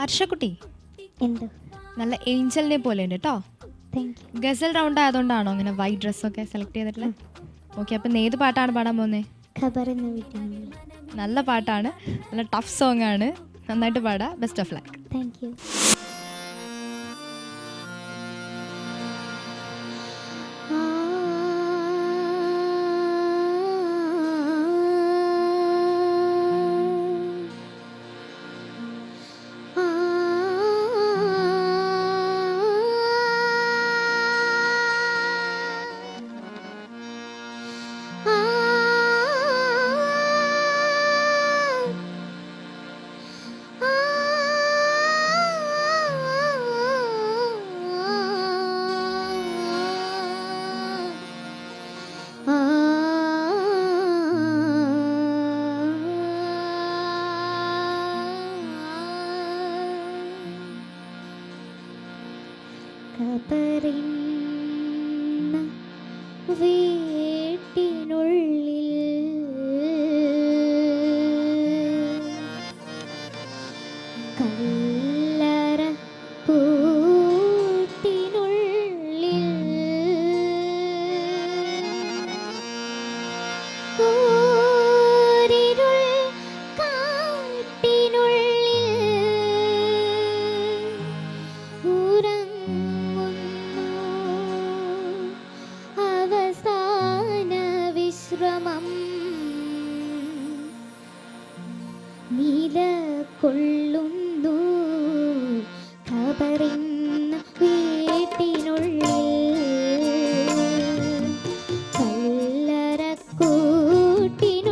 ഹർഷക്കുട്ടി എന്ത്? നല്ല ഏഞ്ചലിനെ പോലെ ഉണ്ട് കേട്ടോ ഗസൽ റൗണ്ട് ആയതുകൊണ്ടാണോ അങ്ങനെ വൈറ്റ് ഡ്രസ്സൊക്കെ സെലക്ട് ചെയ്തിട്ടുള്ളത് ഓക്കെ അപ്പം ഏത് പാട്ടാണ് പാടാൻ പോകുന്നത് നല്ല പാട്ടാണ്. നല്ല ടഫ് സോങ് ആണ്. നന്നായിട്ട് പാടാം. Best of luck thank you നിലകൊള്ളുന്നു. ഖബറിന്ന വീട്ടിനുള്ളിൽ കല്ലറക്കൂട്ടിനുള്ളിൽ